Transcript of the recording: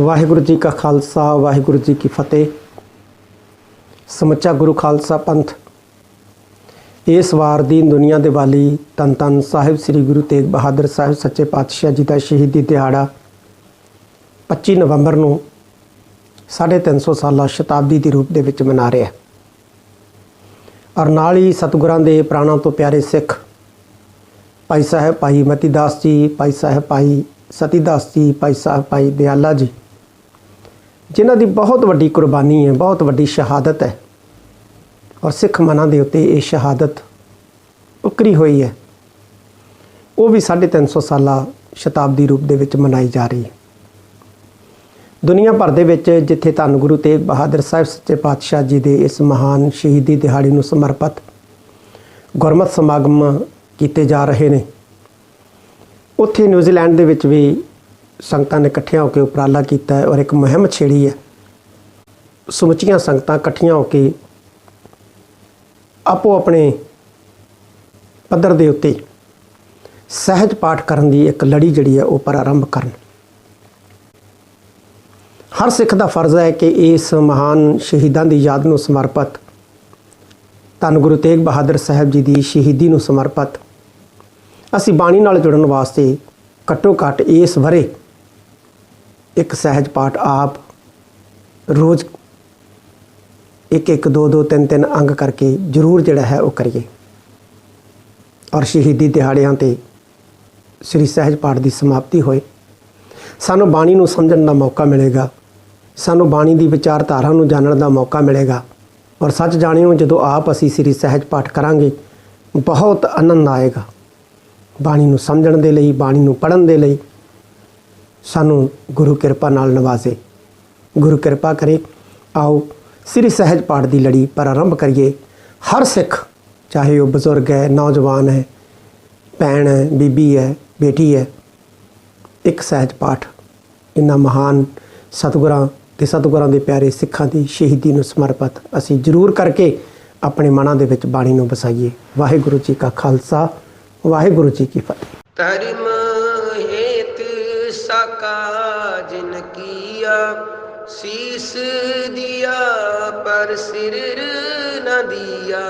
ਵਾਹਿਗੁਰੂ ਜੀ ਕਾ ਖਾਲਸਾ, ਵਾਹਿਗੁਰੂ ਜੀ ਕੀ ਫਤਿਹ। ਸਮੁੱਚਾ ਗੁਰੂ ਖਾਲਸਾ ਪੰਥ। ਇਸ ਵਾਰ ਦੀ ਦੁਨੀਆ ਦੀਵਾਲੀ ਤਨ ਤਨ ਸਾਹਿਬ ਸ੍ਰੀ ਗੁਰੂ ਤੇਗ ਬਹਾਦਰ ਸਾਹਿਬ ਸੱਚੇ ਪਾਤਸ਼ਾਹ ਜੀ ਦਾ ਸ਼ਹੀਦੀ ਦਿਹਾੜਾ 25 ਨਵੰਬਰ ਨੂੰ 350 ਸਾਲਾ ਸ਼ਤਾਬਦੀ ਦੇ ਰੂਪ ਦੇ ਵਿੱਚ ਮਨਾ ਰਿਹਾ ਔਰ ਨਾਲ ਹੀ ਸਤਿਗੁਰਾਂ ਦੇ ਪ੍ਰਾਣਾਂ ਤੋਂ ਪਿਆਰੇ ਸਿੱਖ ਭਾਈ ਸਾਹਿਬ ਭਾਈ ਮਤੀ ਦਾਸ ਜੀ, ਭਾਈ ਸਾਹਿਬ ਭਾਈ ਸਤੀਦਾਸ ਜੀ, ਭਾਈ ਸਾਹਿਬ ਭਾਈ ਦਿਆਲਾ ਜੀ ਜਿਨ੍ਹਾਂ ਦੀ ਬਹੁਤ ਵੱਡੀ ਕੁਰਬਾਨੀ ਹੈ, ਬਹੁਤ ਵੱਡੀ ਸ਼ਹਾਦਤ ਹੈ। ਔਰ ਸਿੱਖ ਮਨਾਂ ਦੇ ਉੱਤੇ ਇਹ ਸ਼ਹਾਦਤ ਉਕਰੀ ਹੋਈ ਹੈ। ਉਹ ਵੀ 350 ਸਾਲਾ ਸ਼ਤਾਬਦੀ ਰੂਪ ਦੇ ਵਿੱਚ ਮਨਾਈ ਜਾ ਰਹੀ ਹੈ। ਦੁਨੀਆ ਭਰ ਦੇ ਵਿੱਚ ਜਿੱਥੇ ਧੰਨ ਗੁਰੂ ਤੇਗ ਬਹਾਦਰ ਸਾਹਿਬ ਸੱਚੇ ਪਾਤਸ਼ਾਹ ਜੀ ਦੇ ਇਸ ਮਹਾਨ ਸ਼ਹੀਦੀ ਦਿਹਾੜੀ ਨੂੰ ਸਮਰਪਿਤ ਗੁਰਮਤਿ ਸਮਾਗਮ ਕੀਤੇ ਜਾ ਰਹੇ ਨੇ, ਉੱਥੇ ਨਿਊਜ਼ੀਲੈਂਡ ਦੇ ਵਿੱਚ ਵੀ ਸੰਗਤਾਂ ਨੇ ਇਕੱਠੀਆਂ ਹੋ ਕੇ ਉਪਰਾਲਾ ਕੀਤਾ ਹੈ ਔਰ ਇੱਕ ਮੁਹਿੰਮ ਛੇੜੀ ਹੈ। ਸਮੁੱਚੀਆਂ ਸੰਗਤਾਂ ਇਕੱਠੀਆਂ ਹੋ ਕੇ ਆਪੋ ਆਪਣੇ ਪੱਧਰ ਦੇ ਉੱਤੇ ਸਹਿਜ ਪਾਠ ਕਰਨ ਦੀ ਇੱਕ ਲੜੀ ਜਿਹੜੀ ਹੈ ਉਹ ਪ੍ਰਾਰੰਭ ਕਰਨ। ਹਰ ਸਿੱਖ ਦਾ ਫਰਜ਼ ਹੈ ਕਿ ਇਸ ਮਹਾਨ ਸ਼ਹੀਦਾਂ ਦੀ ਯਾਦ ਨੂੰ ਸਮਰਪਿਤ, ਧੰਨ ਗੁਰੂ ਤੇਗ ਬਹਾਦਰ ਸਾਹਿਬ ਜੀ ਦੀ ਸ਼ਹੀਦੀ ਨੂੰ ਸਮਰਪਿਤ, ਅਸੀਂ ਬਾਣੀ ਨਾਲ ਜੁੜਨ ਵਾਸਤੇ ਘੱਟੋ ਘੱਟ ਇਸ ਵਰੇ ਇੱਕ ਸਹਿਜ ਪਾਠ ਆਪ ਰੋਜ਼ ਇੱਕ ਇੱਕ, ਦੋ ਦੋ, ਤਿੰਨ ਤਿੰਨ ਅੰਗ ਕਰਕੇ ਜ਼ਰੂਰ ਜਿਹੜਾ ਹੈ ਉਹ ਕਰੀਏ। ਔਰ ਸ਼ਹੀਦੀ ਦਿਹਾੜਿਆਂ ਤੇ ਸ੍ਰੀ ਸਹਿਜ ਪਾਠ ਦੀ ਸਮਾਪਤੀ ਹੋਏ। ਸਾਨੂੰ ਬਾਣੀ ਨੂੰ ਸਮਝਣ ਦਾ ਮੌਕਾ ਮਿਲੇਗਾ। ਸਾਨੂੰ ਬਾਣੀ ਦੀ ਵਿਚਾਰਧਾਰਾ ਨੂੰ ਜਾਣਨ ਦਾ ਮੌਕਾ ਮਿਲੇਗਾ। ਔਰ ਸੱਚ ਜਾਣਿਓ, ਜਦੋਂ ਆਪ ਅਸੀਂ ਸ੍ਰੀ ਸਹਿਜ ਪਾਠ ਕਰਾਂਗੇ, ਬਹੁਤ ਆਨੰਦ ਆਏਗਾ। ਬਾਣੀ ਨੂੰ ਸਮਝਣ ਦੇ ਲਈ, ਬਾਣੀ ਨੂੰ ਪੜ੍ਹਨ ਦੇ ਲਈ ਸਾਨੂੰ ਗੁਰੂ ਕਿਰਪਾ ਨਾਲ ਨਵਾਜ਼ੇ। ਗੁਰੂ ਕਿਰਪਾ ਕਰੇ, ਆਓ ਸ੍ਰੀ ਸਹਿਜ ਪਾਠ ਦੀ ਲੜੀ ਪ੍ਰਾਰੰਭ ਕਰੀਏ। ਹਰ ਸਿੱਖ, ਚਾਹੇ ਉਹ ਬਜ਼ੁਰਗ ਹੈ, ਨੌਜਵਾਨ ਹੈ, ਭੈਣ ਹੈ, ਬੀਬੀ ਹੈ, ਬੇਟੀ ਹੈ, ਇੱਕ ਸਹਿਜ ਪਾਠ। ਇਨ੍ਹਾਂ ਮਹਾਨ ਸਤਿਗੁਰਾਂ ਤੇ ਸਤਿਗੁਰਾਂ ਦੇ ਪਿਆਰੇ ਸਿੱਖਾਂ ਦੀ ਸ਼ਹੀਦੀ ਨੂੰ ਸਮਰਪਿਤ ਅਸੀਂ ਜ਼ਰੂਰ ਕਰਕੇ ਆਪਣੇ ਮਨਾਂ ਦੇ ਵਿੱਚ ਬਾਣੀ ਨੂੰ ਵਸਾਈਏ। ਵਾਹਿਗੁਰੂ ਜੀ ਕਾ ਖਾਲਸਾ, ਵਾਹਿਗੁਰੂ ਜੀ ਕੀ ਫਤਿਹ। ਸਾਕਾ ਜਿਨ ਕੀਆ ਸੀਸ ਦਿਆ ਪਰ ਸਿਰ ਨ ਦਿਆ।